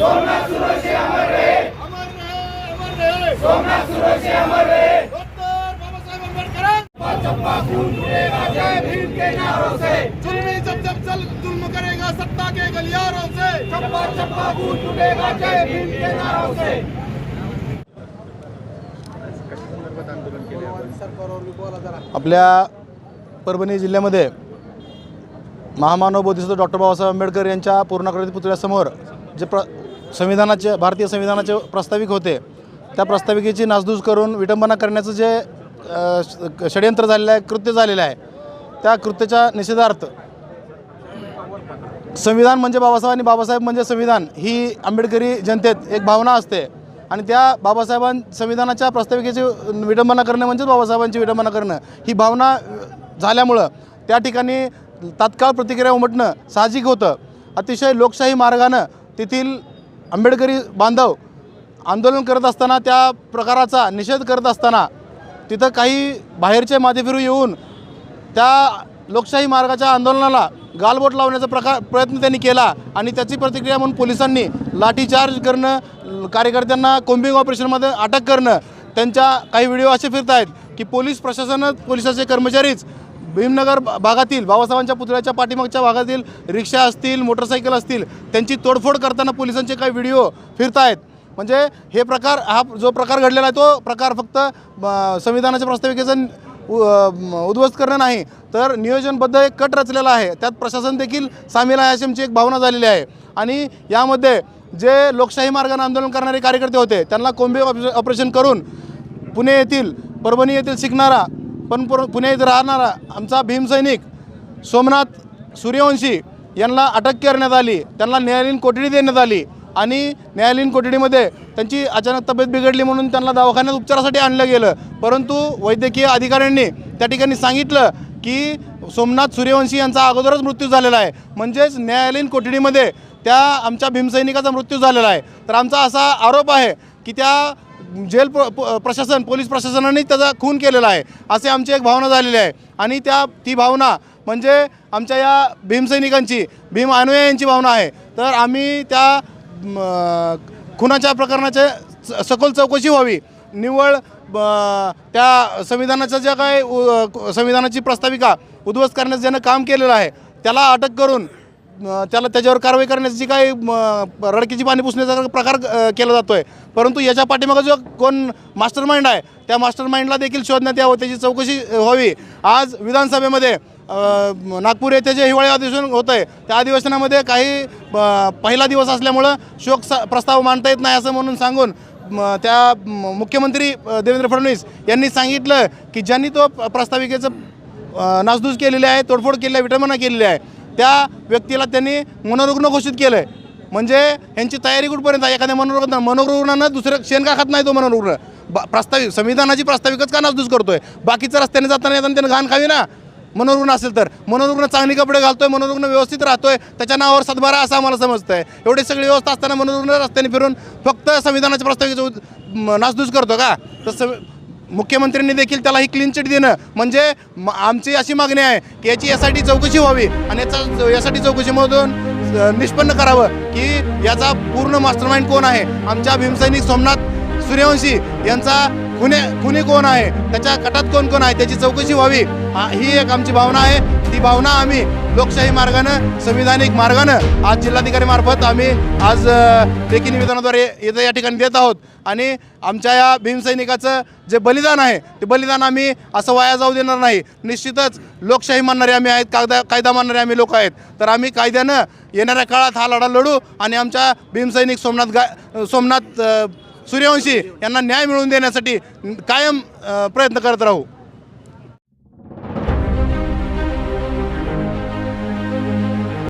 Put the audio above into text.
अमर रहे अमर रहे सोमनाथ सुरक्षे अमर रहे डॉक्टर बाबासाहेब आंबेडकर जय भीम के नारों से. जुल्मी जब जब चल जुल्म करेगा सत्ता के गलियारों से. चप्पा चप्पा बूट टूटेगा जय भीम के नारों से. आपल्या परभणी जिल्ह्यामध्ये महामानव बोधिसत्व डॉक्टर बाबासाहेब आंबेडकर यांच्या पूर्णाकृती पुतळ्यासमोर जे प्र संविधानाचे भारतीय संविधानाचे प्रास्ताविक होते. त्या प्रास्ताविकेची नासधूस करून विटंबना करण्याचं जे षड्यंत्र षडयंत्र झालेलं आहे कृत्य झालेलं आहे त्या कृत्याच्या निषेधार्थ संविधान म्हणजे बाबासाहेब आणि बाबासाहेब म्हणजे संविधान ही आंबेडकरी जनतेत एक भावना असते. आणि त्या बाबासाहेबां संविधानाच्या प्रस्ताविकेची विडंबना करणं म्हणजेच बाबासाहेबांची विडंबना करणं. ही भावना झाल्यामुळं त्या ठिकाणी तात्काळ प्रतिक्रिया उमटणं साहजिक होतं. अतिशय लोकशाही मार्गानं तेथील आंबेडकरी बांधव आंदोलन करत असताना त्या प्रकाराचा निषेध करत असताना तिथं काही बाहेरचे माथेफिरू येऊन त्या लोकशाही मार्गाच्या आंदोलनाला गालबोट लावण्याचा प्रकार प्रयत्न त्यांनी केला आणि त्याची प्रतिक्रिया म्हणून पोलिसांनी लाठीचार्ज करणं कार्यकर्त्यांना कोम्बिंग ऑपरेशनमध्ये अटक करणं त्यांच्या काही व्हिडिओ असे फिरत आहेत की पोलीस प्रशासनच पोलिसाचे कर्मचारीच भीमनगर भागातील बाबासाहेबांच्या पुतळ्याच्या पाठीमागच्या भागातील रिक्षा असतील मोटरसायकल असतील त्यांची तोडफोड करताना पोलिसांचे काही व्हिडिओ फिरत आहेत म्हणजे हे प्रकार हा जो प्रकार घडलेला आहे तो प्रकार फक्त संविधानाच्या प्रस्ताविकेचं उ- उद्ध्वस्त करणं नाही तर नियोजनबद्ध एक कट रचलेला आहे. त्यात प्रशासन देखील सामील आहे अशी आमची एक भावना झालेली आहे. आणि यामध्ये जे लोकशाही मार्गाने आंदोलन करणारे कार्यकर्ते होते त्यांना कोंबे ऑपरे- ऑपरेशन करून पुणे येथील परभणी येथील शिकणारा पण पुर- पुणे इथं राहणारा आमचा भीमसैनिक सोमनाथ सूर्यवंशी यांना अटक करण्यात आली. त्यांना न्यायालयीन कोठडी देण्यात आली आणि न्यायालयीन कोठडीमध्ये त्यांची अचानक तब्येत बिघडली म्हणून त्यांना दवाखान्यात उपचारासाठी आणलं गेलं. परंतु वैद्यकीय अधिकाऱ्यांनी त्या ठिकाणी सांगितलं की सोमनाथ सूर्यवंशी यांचा अगोदरच मृत्यू झालेला आहे. म्हणजेच न्यायालयीन कोठडीमध्ये त्या आमच्या भीमसैनिकाचा मृत्यू झालेला आहे. तर आमचा असा आरोप आहे की त्या जेल प्र प- प्रशासन पोलीस प्रशासनाने त्याचा खून केलेला आहे. असे आमची एक भावना झालेली आहे. आणि त्या ती भावना म्हणजे आमच्या या भीमसैनिकांची भीम अनुयायांची भावना आहे. तर आम्ही त्या खुनाच्या प्रकरणाचे स- सखोल चौकशी व्हावी. निव्वळ ब- त्या संविधानाच्या ज्या काय उ- संविधानाची प्रस्ताविका उद्ध्वस्त करण्याचं ज्यानं काम केलेलं आहे त्याला अटक करून त्याला त्याच्यावर कारवाई करण्याची काही रडकीची पाणी पुसण्याचा प्रकार केला जातो आहे परंतु याच्या पाठीमागं जो कोण मास्टर माइंड आहे त्या मास्टर माइंडला देखील शोधण्यात यावं त्याची चौकशी व्हावी. आज विधानसभेमध्ये नागपूर येथे जे हिवाळी अधिवेशन होतं आहे त्या अधिवेशनामध्ये काही पहिला दिवस असल्यामुळं शोक स- प्रस्ताव मांडता येत नाही असं म्हणून सांगून त्या मुख्यमंत्री देवेंद्र फडणवीस यांनी सांगितलं की ज्यांनी तो प्रस्ताविकेचं नासधूस केलेली आहे तोडफोड केलेली आहे विटंबना केलेली आहे त्या व्यक्तीला त्यांनी मनोरुग्ण घोषित केलं आहे म्हणजे यांची तयारी कुठपर्यंत आहे? एखाद्या मनोरुग्ण मनोरुग्णानं दुसरं शेण का खात नाही तो मनोरुग्ण? बा प्रस्ताविक संविधानाची प्रस्ताविकच का नासधूस करतोय? बाकीचं रस्त्याने जाताना येताना त्यानं घाण खावी ना? मनोरुग्ण असेल तर. मनोरुग्ण चांगले कपडे घालतोय मनोरुग्ण व्यवस्थित राहतोय त्याच्या नावावर सद्भारा असं आम्हाला समजतंय. एवढी सगळी व्यवस्था असताना मनोरुग्ण रस्त्याने फिरून फक्त संविधानाच्या प्रस्ताविकेचं उद- नासधूस करतो का? तसं मुख्यमंत्र्यांनी देखील त्याला ही क्लीन चिट देणं म्हणजे आमची अशी मागणी आहे की याची यासाठी चौकशी व्हावी आणि याचा यासाठी चौकशीमधून निष्पन्न करावं की याचा पूर्ण मास्टरमाइंड कोण आहे? आमच्या भीमसैनिक सोमनाथ सूर्यवंशी यांचा खुने कुणी कोण आहे? त्याच्या कटात कोण कोण आहे? त्याची चौकशी व्हावी. ही एक आमची भावना आहे. ती भावना आम्ही लोकशाही मार्गानं संविधानिक मार्गानं आज जिल्हाधिकारी मार्फत आम्ही आज लेखी निवेदनाद्वारे इथं या ठिकाणी देत आहोत. आणि आमच्या या भीमसैनिकाचं जे बलिदान आहे ते बलिदान आम्ही असं वाया जाऊ देणार नाही. निश्चितच लोकशाही मानणारे आम्ही आहेत कायदा कायदा मानणारे आम्ही लोक आहेत. तर आम्ही कायद्यानं येणाऱ्या काळात हा लढा लढू आणि आमच्या भीमसैनिक सोमनाथ गा सोमनाथ सूर्यवंशी यांना न्याय मिळवून देण्यासाठी कायम प्रयत्न करत राहू.